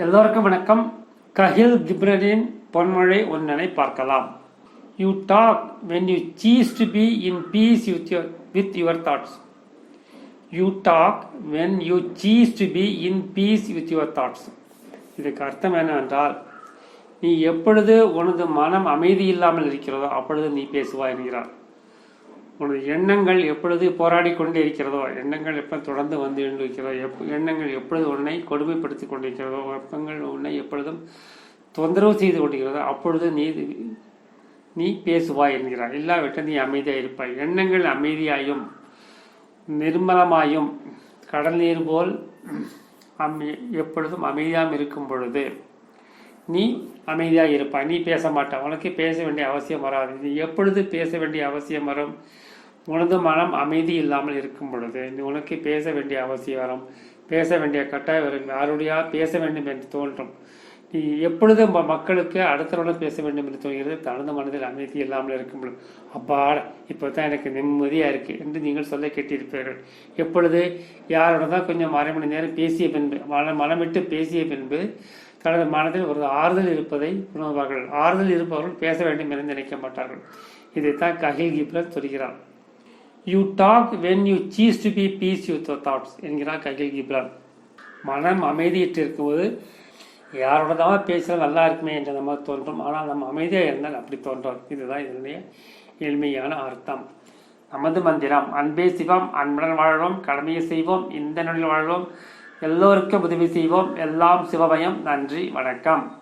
எல்லோருக்கும் வணக்கம். கஹில் கிப்ரனின் பொன்மொழி ஒன்றனை பார்க்கலாம். You talk when you cease to be in peace with your with your thoughts you talk when you cease to be in peace with your thoughts இதுக்கு அர்த்தம் என்னவென்றால் நீ எப்பொழுது உனது மனம் அமைதி இல்லாமல் இருக்கிறதோ அப்பொழுது நீ பேசுவாய் என்கிறார். உனது எண்ணங்கள் எப்பொழுது போராடி கொண்டே இருக்கிறதோ எண்ணங்கள் எப்போ தொடர்ந்து வந்து கொண்டு இருக்கிறதோ எப் எண்ணங்கள் எப்பொழுது உன்னை கொடுமைப்படுத்தி கொண்டிருக்கிறதோ வெப்பங்கள் உன்னை எப்பொழுதும் தொந்தரவு செய்து கொண்டிருக்கிறதோ அப்பொழுது நீ நீ பேசுவாய் என்கிறார். இல்லாவிட்டால் நீ அமைதியாக இருப்பாய். எண்ணங்கள் அமைதியாயும் நிர்மலமாயும் கடல் நீர் போல் அமை எப்பொழுதும் அமைதியாகவும் இருக்கும் பொழுது நீ அமைதியாக இருப்பாய். நீ பேச மாட்டாய் உனக்கு பேச வேண்டிய அவசியம் வராது. நீ எப்பொழுது பேச வேண்டிய அவசியம் வரும்? உனது மனம் அமைதி இல்லாமல் இருக்கும் பொழுது. நீ உனக்கு பேச வேண்டிய அவசியம் வரும். பேச வேண்டிய கட்டாயம் வரும். யாருடையா பேச வேண்டும் என்று தோன்றும். நீ எப்பொழுது ம- மக்களுக்கு அடுத்தவர்களும் பேச வேண்டும் என்று தோன்கிறது தனது மனதில் அமைதி இல்லாமல் இருக்கும் பொழுது. அப்பாட இப்போ தான் எனக்கு நிம்மதியாக இருக்குது என்று நீங்கள் சொல்ல கேட்டிருப்பீர்கள். எப்பொழுது? யாரோட தான் கொஞ்சம் அரை மணி நேரம் பேசிய பின்பு மன மனமிட்டு பேசிய பின்பு தனது மனதில் ஒரு ஆறுதல் இருப்பதை உணர்வார்கள். ஆறுதல் இருப்பவர்கள் பேச வேண்டும் என்று நினைக்க மாட்டார்கள். இதைத்தான் கஹில் கிப்லர் சொல்கிறார். You talk when you cease to be peace you thoughts என்கிறார் ககில் கிப்லர். மனம் அமைதியிட்டு இருக்கும்போது யாரோட தான் பேசுகிறது நல்லா இருக்குமே என்று நம்ம தோன்றும். ஆனால் நம்ம அமைதியாக இருந்தால் அப்படி தோன்றும் இதுதான் இதனுடைய எளிமையான அர்த்தம். நமது மந்திரம் அன்பே சிவம் அன்புடன் வாழ்வோம் கடமையை செய்வோம் இந்த நொழில் வாழ்வோம் எல்லோருக்கும் உதவி செய்வோம். எல்லாம் சிவமயம் நன்றி. வணக்கம்.